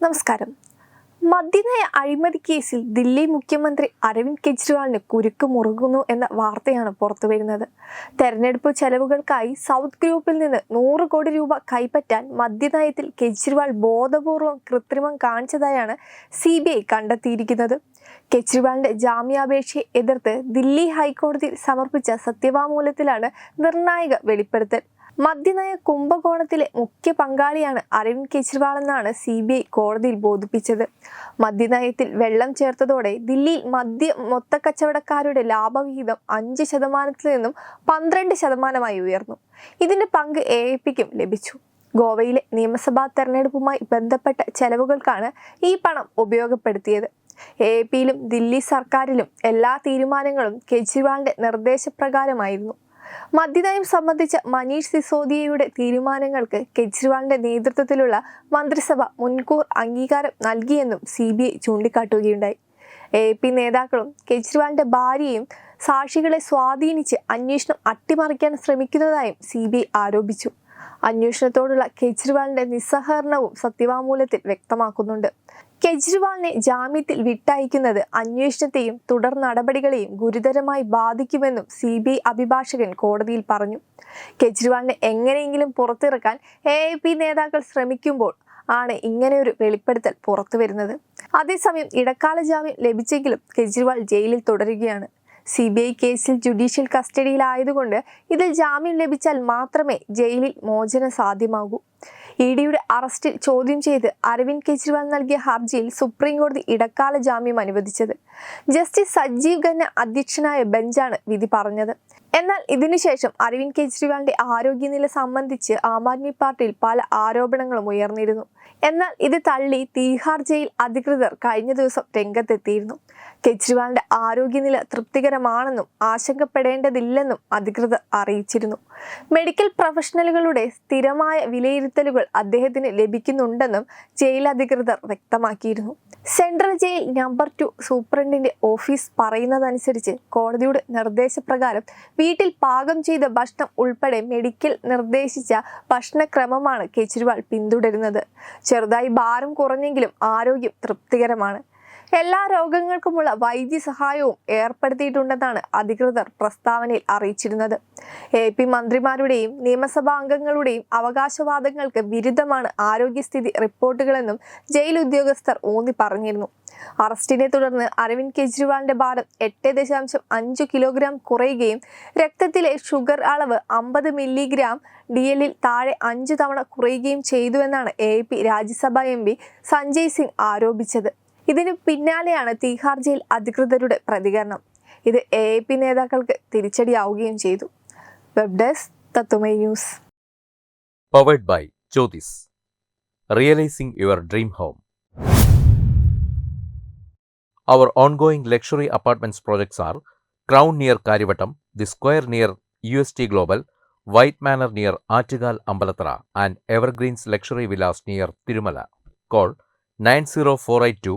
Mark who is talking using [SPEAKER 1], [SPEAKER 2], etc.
[SPEAKER 1] നമസ്കാരം. മദ്യനയ അഴിമതി കേസിൽ ദില്ലി മുഖ്യമന്ത്രി അരവിന്ദ് കെജ്രിവാളിന് കുരുക്ക് മുറുകുന്നു എന്ന വാർത്തയാണ് പുറത്തുവരുന്നത് തെരഞ്ഞെടുപ്പ് ചെലവുകൾക്കായി സൗത്ത് ഗ്രൂപ്പിൽ നിന്ന് നൂറ് കോടി രൂപ കൈപ്പറ്റാൻ മദ്യനയത്തിൽ കെജ്രിവാൾ ബോധപൂർവം കൃത്രിമം കാണിച്ചതായാണ് സി ബി ഐ കണ്ടെത്തിയിരിക്കുന്നത്. കെജ്രിവാളിന്റെ ജാമ്യാപേക്ഷയെ എതിർത്ത് ദില്ലി ഹൈക്കോടതിയിൽ സമർപ്പിച്ച സത്യവാങ്മൂലത്തിലാണ് നിർണായക വെളിപ്പെടുത്തൽ. മദ്യനയ കുംഭകോണത്തിലെ മുഖ്യ പങ്കാളിയാണ് അരവിന്ദ് കെജ്രിവാൾ എന്നാണ് സി ബി ഐ കോടതിയിൽ ബോധിപ്പിച്ചത്. മദ്യനയത്തിൽ വെള്ളം ചേർത്തതോടെ ദില്ലിയിൽ മദ്യ മൊത്തക്കച്ചവടക്കാരുടെ ലാഭവിഹിതം അഞ്ച് ശതമാനത്തിൽ നിന്നും പന്ത്രണ്ട് ശതമാനമായി ഉയർന്നു. ഇതിന്റെ പങ്ക് എ പിക്കും ലഭിച്ചു. ഗോവയിലെ നിയമസഭാ തെരഞ്ഞെടുപ്പുമായി ബന്ധപ്പെട്ട ചെലവുകൾക്കാണ് ഈ പണം ഉപയോഗപ്പെടുത്തിയത്. എ പിയിലും ദില്ലി സർക്കാരിലും എല്ലാ തീരുമാനങ്ങളും കെജ്രിവാളിന്റെ നിർദ്ദേശപ്രകാരമായിരുന്നു. മദ്യനയം സംബന്ധിച്ച മനീഷ് സിസോദിയയുടെ തീരുമാനങ്ങൾക്ക് കെജ്രിവാളിന്റെ നേതൃത്വത്തിലുള്ള മന്ത്രിസഭ മുൻകൂർ അംഗീകാരം നൽകിയെന്നും സി ബി ഐ ചൂണ്ടിക്കാട്ടുകയുണ്ടായി. എ പി നേതാക്കളും കെജ്രിവാളിന്റെ ഭാര്യയും സാക്ഷികളെ സ്വാധീനിച്ച് അന്വേഷണം അട്ടിമറിക്കാൻ ശ്രമിക്കുന്നതായും സി ബി ഐ ആരോപിച്ചു. അന്വേഷണത്തോടുള്ള കെജ്രിവാളിന്റെ നിസ്സഹകരണവും സത്യവാങ്മൂലത്തിൽ വ്യക്തമാക്കുന്നുണ്ട്. കെജ്രിവാളിനെ ജാമ്യത്തിൽ വിട്ടയക്കുന്നത് അന്വേഷണത്തെയും തുടർ നടപടികളെയും ഗുരുതരമായി ബാധിക്കുമെന്നും സി ബി ഐ അഭിഭാഷകൻ കോടതിയിൽ പറഞ്ഞു. കെജ്രിവാളിനെ എങ്ങനെയെങ്കിലും പുറത്തിറക്കാൻ എ ഐ പി നേതാക്കൾ ശ്രമിക്കുമ്പോൾ ആണ് ഇങ്ങനെയൊരു വെളിപ്പെടുത്തൽ പുറത്തു വരുന്നത് അതേസമയം ഇടക്കാല ജാമ്യം ലഭിച്ചെങ്കിലും കെജ്രിവാൾ ജയിലിൽ തുടരുകയാണ്. സി ബി ഐ കേസിൽ ജുഡീഷ്യൽ കസ്റ്റഡിയിലായതുകൊണ്ട് ഇതിൽ ജാമ്യം ലഭിച്ചാൽ മാത്രമേ ജയിലിൽ മോചനം സാധ്യമാകൂ. ഇ ഡിയുടെ അറസ്റ്റിൽ ചോദ്യം ചെയ്ത് അരവിന്ദ് കെജ്രിവാൾ നൽകിയ ഹർജിയിൽ സുപ്രീം കോടതി ഇടക്കാല ജാമ്യം അനുവദിച്ചത്. ജസ്റ്റിസ് സജീവ് ഖന്ന അധ്യക്ഷനായ ബെഞ്ചാണ് വിധി പറഞ്ഞത്. എന്നാൽ ഇതിനുശേഷം അരവിന്ദ് കെജ്രിവാളിന്റെ ആരോഗ്യനില സംബന്ധിച്ച് ആം ആദ്മി പാർട്ടിയിൽ പല ആരോപണങ്ങളും ഉയർന്നിരുന്നു. എന്നാൽ ഇത് തള്ളി തീഹാർ ജയിൽ അധികൃതർ കഴിഞ്ഞ ദിവസം രംഗത്തെത്തിയിരുന്നു. കെജ്രിവാളിന്റെ ആരോഗ്യനില തൃപ്തികരമാണെന്നും ആശങ്കപ്പെടേണ്ടതില്ലെന്നും അധികൃതർ അറിയിച്ചിരുന്നു. മെഡിക്കൽ പ്രൊഫഷണലുകളുടെ സ്ഥിരമായ വിലയിരുത്തലുകൾ അദ്ദേഹത്തിന് ലഭിക്കുന്നുണ്ടെന്നും ജയിൽ അധികൃതർ വ്യക്തമാക്കിയിരുന്നു. സെൻട്രൽ ജയിൽ നമ്പർ ടു സൂപ്രണ്ടിന്റെ ഓഫീസ് പറയുന്നതനുസരിച്ച് കോടതിയുടെ നിർദ്ദേശപ്രകാരം വീട്ടിൽ പാകം ചെയ്ത ഭക്ഷണം ഉൾപ്പെടെ മെഡിക്കൽ നിർദ്ദേശിച്ച ഭക്ഷണക്രമമാണ് കെജ്രിവാൾ പിന്തുടരുന്നത്. ചെറുതായി ഭാരം കുറഞ്ഞെങ്കിലും ആരോഗ്യം തൃപ്തികരമാണ്. എല്ലാ രോഗങ്ങൾക്കുമുള്ള വൈദ്യസഹായവും ഏർപ്പെടുത്തിയിട്ടുണ്ടെന്നാണ് അധികൃതർ പ്രസ്താവനയിൽ അറിയിച്ചിരുന്നത്. എ പി മന്ത്രിമാരുടെയും നിയമസഭാ അംഗങ്ങളുടെയും അവകാശവാദങ്ങൾക്ക് വിരുദ്ധമാണ് ആരോഗ്യസ്ഥിതി റിപ്പോർട്ടുകളെന്നും ജയിൽ ഉദ്യോഗസ്ഥർ ഊന്നി പറഞ്ഞിരുന്നു. അറസ്റ്റിനെ തുടർന്ന് അരവിന്ദ് കെജ്രിവാളിന്റെ ഭാരം എട്ട് ദശാംശം അഞ്ച് കിലോഗ്രാം കുറയുകയും രക്തത്തിലെ ഷുഗർ അളവ് അമ്പത് മില്ലിഗ്രാം ഡി എല്ലിൽ താഴെ അഞ്ചു തവണ കുറയുകയും ചെയ്തുവെന്നാണ് A P Rajya Sabha M P Sanjay Singh ആരോപിച്ചത്. ഇതിന് പിന്നാലെയാണ് തീഹാർ ജയിൽ അധികൃതരുടെ പ്രതികരണം ഇത് എ പി നേതാക്കൾക്ക് തിരിച്ചടിയാവുകയും ചെയ്തു വെബ് ഡെസ്ക് തത്തുമൈ news
[SPEAKER 2] powered by Jyotis. Realizing your dream home. Our ongoing luxury apartments projects are Crown near Karivatam, The Square near UST Global, White Manor near Achigal Ambalatra, and Evergreens Luxury Villas near Tirumala. Call 90482